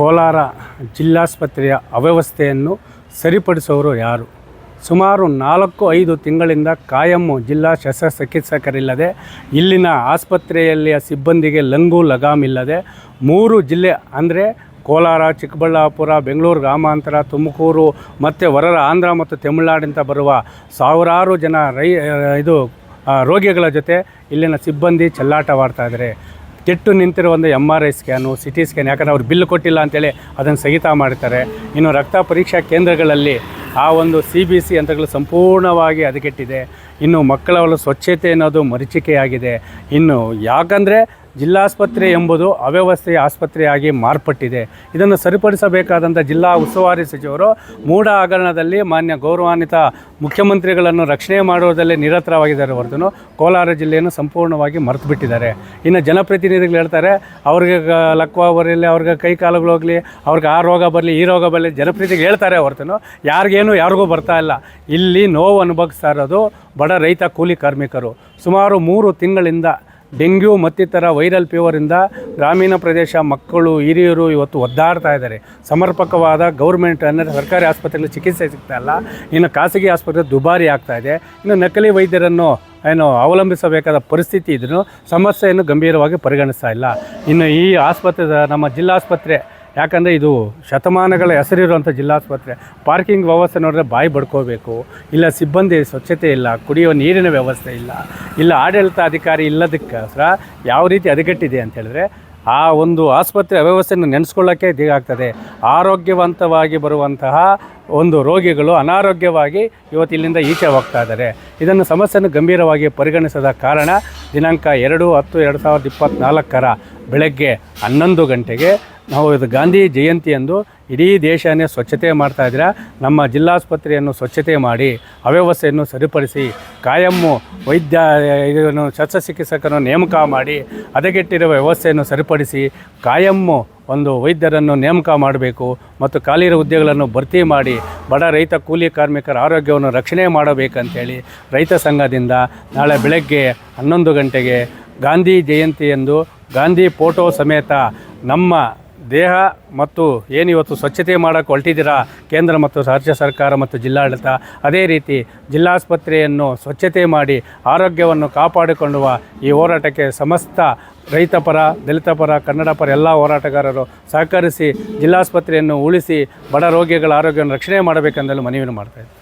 ಕೋಲಾರ ಜಿಲ್ಲಾಸ್ಪತ್ರೆಯ ಅವ್ಯವಸ್ಥೆಯನ್ನು ಸರಿಪಡಿಸೋರು ಯಾರು? ಸುಮಾರು ನಾಲ್ಕು ಐದು ತಿಂಗಳಿಂದ ಕಾಯಮ್ಮು ಜಿಲ್ಲಾ ಶಸ್ತ್ರಚಿಕಿತ್ಸಕರಿಲ್ಲದೆ ಇಲ್ಲಿನ ಆಸ್ಪತ್ರೆಯಲ್ಲಿಯ ಸಿಬ್ಬಂದಿಗೆ ಲಂಗು ಲಗಾಮಿಲ್ಲದೆ ಮೂರು ಜಿಲ್ಲೆ ಅಂದರೆ ಕೋಲಾರ, ಚಿಕ್ಕಬಳ್ಳಾಪುರ, ಬೆಂಗಳೂರು, ಗ್ರಾಮಾಂತರ, ತುಮಕೂರು ಮತ್ತು ಹೊರ ಆಂಧ್ರ ಮತ್ತು ತಮಿಳುನಾಡಿಂದ ಬರುವ ಸಾವಿರಾರು ಜನ ರೈ ಇದು ರೋಗಿಗಳ ಜೊತೆ ಇಲ್ಲಿನ ಸಿಬ್ಬಂದಿ ಚೆಲ್ಲಾಟವಾಡ್ತಾ ಇದ್ದಾರೆ ಕೆಟ್ಟು ನಿಂತಿರೋ ಒಂದು M R I scan C T scan ಯಾಕಂದರೆ ಅವ್ರು ಬಿಲ್ ಕೊಟ್ಟಿಲ್ಲ ಅಂತೇಳಿ ಅದನ್ನು ಸಹಿತ ಮಾಡ್ತಾರೆ. ಇನ್ನು ರಕ್ತ ಪರೀಕ್ಷಾ ಕೇಂದ್ರಗಳಲ್ಲಿ ಆ ಒಂದು ಸಿ ಬಿ ಸಿ ಯಂತ್ರಗಳು ಸಂಪೂರ್ಣವಾಗಿ ಅದಕ್ಕೆಟ್ಟಿದೆ ಇನ್ನು ಮಕ್ಕಳ ಸ್ವಚ್ಛತೆ ಅನ್ನೋದು ಮರೀಚಿಕೆಯಾಗಿದೆ. ಇನ್ನು ಯಾಕಂದರೆ ಜಿಲ್ಲಾಸ್ಪತ್ರೆ ಎಂಬುದು ಅವ್ಯವಸ್ಥೆಯ ಆಸ್ಪತ್ರೆಯಾಗಿ ಮಾರ್ಪಟ್ಟಿದೆ. ಇದನ್ನು ಸರಿಪಡಿಸಬೇಕಾದಂಥ ಜಿಲ್ಲಾ ಉಸ್ತುವಾರಿ ಸಚಿವರು ಮೂಢ ಹಗರಣದಲ್ಲಿ ಮಾನ್ಯ ಗೌರವಾನ್ವಿತ ಮುಖ್ಯಮಂತ್ರಿಗಳನ್ನು ರಕ್ಷಣೆ ಮಾಡುವುದರಲ್ಲಿ ನಿರತರವಾಗಿದ್ದಾರೆ ಹೊರತು ಕೋಲಾರ ಜಿಲ್ಲೆಯನ್ನು ಸಂಪೂರ್ಣವಾಗಿ ಮರೆತು ಬಿಟ್ಟಿದ್ದಾರೆ ಇನ್ನು ಜನಪ್ರತಿನಿಧಿಗಳು ಹೇಳ್ತಾರೆ, ಅವ್ರಿಗೆ ಲಕ್ವ ಬರಲಿ, ಅವ್ರಿಗೆ ಕೈ ಕಾಲುಗಳೋಗಲಿ ಅವ್ರಿಗೆ ಆ ರೋಗ ಬರಲಿ, ಈ ರೋಗ ಬರಲಿ ಜನಪ್ರತಿನಿಧಿಗಳು ಹೇಳ್ತಾರೆ ಹೊರತು ಯಾರಿಗೇನು ಯಾರಿಗೂ ಬರ್ತಾ ಇಲ್ಲ. ಇಲ್ಲಿ ನೋವು ಅನುಭವಿಸ್ತಾ ಇರೋದು ಬಡ ರೈತ ಕೂಲಿ ಕಾರ್ಮಿಕರು. ಸುಮಾರು ಮೂರು ತಿಂಗಳಿಂದ ಡೆಂಗ್ಯೂ ಮತ್ತಿತರ ವೈರಲ್ ಫೀವರಿಂದ ಗ್ರಾಮೀಣ ಪ್ರದೇಶ ಮಕ್ಕಳು, ಹಿರಿಯರು ಇವತ್ತು ಒದ್ದಾಡ್ತಾ ಇದ್ದಾರೆ. ಸಮರ್ಪಕವಾದ ಗೌರ್ಮೆಂಟ್ ಅಂದರೆ ಸರ್ಕಾರಿ ಆಸ್ಪತ್ರೆಗಳಲ್ಲಿ ಚಿಕಿತ್ಸೆ ಸಿಗ್ತಾ ಇಲ್ಲ. ಇನ್ನು ಖಾಸಗಿ ಆಸ್ಪತ್ರೆ ದುಬಾರಿ ಆಗ್ತಾ ಇದೆ. ಇನ್ನು ನಕಲಿ ವೈದ್ಯರನ್ನು ಏನು ಅವಲಂಬಿಸಬೇಕಾದ ಪರಿಸ್ಥಿತಿ ಇದ್ರೂ ಸಮಸ್ಯೆಯನ್ನು ಗಂಭೀರವಾಗಿ ಪರಿಗಣಿಸ್ತಾ ಇಲ್ಲ. ಇನ್ನು ಈ ಆಸ್ಪತ್ರೆ ನಮ್ಮ ಜಿಲ್ಲಾಸ್ಪತ್ರೆ ಯಾಕಂದರೆ ಇದು ಶತಮಾನಗಳ ಹೆಸರಿರುವಂಥ ಜಿಲ್ಲಾಸ್ಪತ್ರೆ. ಪಾರ್ಕಿಂಗ್ ವ್ಯವಸ್ಥೆ ನೋಡಿದ್ರೆ ಬಾಯಿ ಬಡ್ಕೋಬೇಕು. ಇಲ್ಲ ಸಿಬ್ಬಂದಿ ಸ್ವಚ್ಛತೆ ಇಲ್ಲ ಕುಡಿಯುವ ನೀರಿನ ವ್ಯವಸ್ಥೆ ಇಲ್ಲ. ಇಲ್ಲ ಆಡಳಿತ ಅಧಿಕಾರಿ ಇಲ್ಲದಕ್ಕೋಸ್ಕರ ಯಾವ ರೀತಿ ಅದಗಟ್ಟಿದೆ ಅಂತ ಹೇಳಿದ್ರೆ ಆ ಒಂದು ಆಸ್ಪತ್ರೆ ಅವ್ಯವಸ್ಥೆಯನ್ನು ನೆನೆಸ್ಕೊಳ್ಳೋಕ್ಕೆ ದಿಗಾಗ್ತದೆ ಆರೋಗ್ಯವಂತವಾಗಿ ಬರುವಂತಹ ಒಂದು ರೋಗಿಗಳು ಅನಾರೋಗ್ಯವಾಗಿ ಇವತ್ತು ಇಲ್ಲಿಂದ ಈಚೆ ಹೋಗ್ತಾ ಇದ್ದಾರೆ. ಇದನ್ನು ಸಮಸ್ಯೆಯನ್ನು ಗಂಭೀರವಾಗಿ ಪರಿಗಣಿಸದ ಕಾರಣ ದಿನಾಂಕ ಎರಡು ಹತ್ತು ಎರಡು ಸಾವಿರದ ಇಪ್ಪತ್ತ್ನಾಲ್ಕರ ಬೆಳಗ್ಗೆ ಹನ್ನೊಂದು ಗಂಟೆಗೆ ನಾವು ಇದು ಗಾಂಧಿ ಜಯಂತಿಯಂದು ಇಡೀ ದೇಶನೇ ಸ್ವಚ್ಛತೆ ಮಾಡ್ತಾ ಇದ್ದೀರಾ, ನಮ್ಮ ಜಿಲ್ಲಾಸ್ಪತ್ರೆಯನ್ನು ಸ್ವಚ್ಛತೆ ಮಾಡಿ, ಅವ್ಯವಸ್ಥೆಯನ್ನು ಸರಿಪಡಿಸಿ ಕಾಯಮ್ಮು ವೈದ್ಯ, ಇದನ್ನು ಶಸ್ತ್ರಚಿಕಿತ್ಸಕರನ್ನು ನೇಮಕ ಮಾಡಿ, ಹದಗೆಟ್ಟಿರುವ ವ್ಯವಸ್ಥೆಯನ್ನು ಸರಿಪಡಿಸಿ ಕಾಯಮ್ಮು ಒಂದು ವೈದ್ಯರನ್ನು ನೇಮಕ ಮಾಡಬೇಕು ಮತ್ತು ಖಾಲಿರೋ ಹುದ್ದೆಗಳನ್ನು ಭರ್ತಿ ಮಾಡಿ, ಬಡ ರೈತ ಕೂಲಿ ಕಾರ್ಮಿಕರ ಆರೋಗ್ಯವನ್ನು ರಕ್ಷಣೆ ಮಾಡಬೇಕಂತೇಳಿ ರೈತ ಸಂಘದಿಂದ ನಾಳೆ ಬೆಳಗ್ಗೆ ಹನ್ನೊಂದು ಗಂಟೆಗೆ ಗಾಂಧಿ ಜಯಂತಿಯಂದು ಗಾಂಧಿ ಫೋಟೋ ಸಮೇತ ನಮ್ಮ ದೇಹ ಮತ್ತು ಏನು ಇವತ್ತು ಸ್ವಚ್ಛತೆ ಮಾಡೋಕ್ಕೆ ಹೊರಟಿದ್ದೀರಾ? ಕೇಂದ್ರ ಮತ್ತು ರಾಜ್ಯ ಸರ್ಕಾರ ಮತ್ತು ಜಿಲ್ಲಾಡಳಿತ, ಅದೇ ರೀತಿ ಜಿಲ್ಲಾಸ್ಪತ್ರೆಯನ್ನು ಸ್ವಚ್ಛತೆ ಮಾಡಿ ಆರೋಗ್ಯವನ್ನು ಕಾಪಾಡಿಕೊಳ್ಳುವ ಈ ಹೋರಾಟಕ್ಕೆ ಸಮಸ್ತ ರೈತ ಪರ, ದಲಿತ ಪರ, ಕನ್ನಡ ಪರ ಎಲ್ಲ ಹೋರಾಟಗಾರರು ಸಹಕರಿಸಿ ಜಿಲ್ಲಾಸ್ಪತ್ರೆಯನ್ನು ಉಳಿಸಿ ಬಡ ರೋಗಿಗಳ ಆರೋಗ್ಯವನ್ನು ರಕ್ಷಣೆ ಮಾಡಬೇಕೆಂದಲೂ ಮನವಿಯನ್ನು ಮಾಡ್ತಾಯಿದ್ದಾರೆ